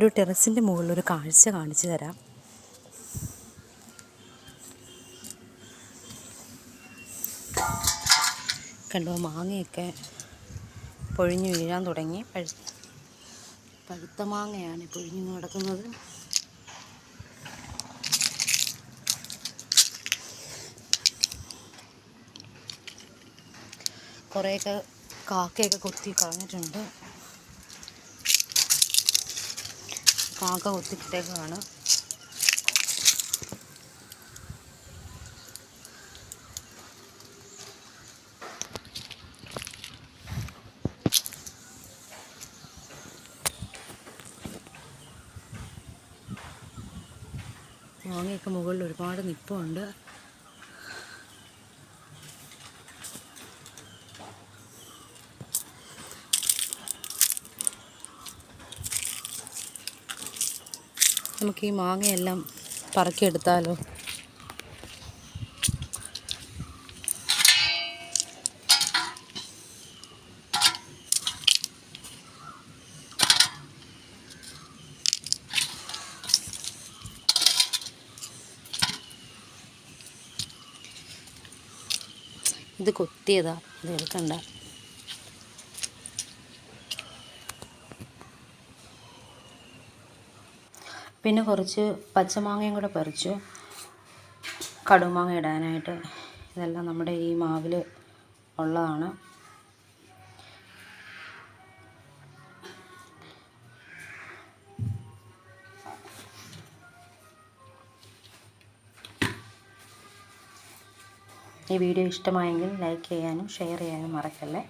ഒരു ടെറസിന്റെ മുകളിൽ ഒരു കാഴ്ച കാണിച്ചു തരാം. കണ്ടോ മാങ്ങയൊക്കെ പൊഴിഞ്ഞു വീഴാൻ തുടങ്ങി. പഴു പഴുത്ത മാങ്ങയാണ് പൊഴിഞ്ഞു നടക്കുന്നത്. കുറേയൊക്കെ കാക്കയൊക്കെ കൊത്തി കളഞ്ഞിട്ടുണ്ട്. കാക്ക കൊത്തിക്കിട്ടേക്കാണ് മാങ്ങയൊക്കെ മുകളിൽ ഒരുപാട് നിപ്പുണ്ട്. നമുക്ക് ഈ മാങ്ങയെല്ലാം പറക്കിയെടുത്താലോ? ഇത് കൊത്തിയതാ. ഇത് എടുക്കണ്ട പിന്നെ കുറച്ച് പച്ചമാങ്ങയും കൂടെ പറിച്ചു. കടുമാങ്ങ ഇടാനായിട്ട് ഇതെല്ലാം നമ്മുടെ ഈ മാവിൽ ഉള്ളതാണ്. ഈ വീഡിയോ ഇഷ്ടമായെങ്കിൽ ലൈക്ക് ചെയ്യാനും ഷെയർ ചെയ്യാനും മറക്കല്ലേ?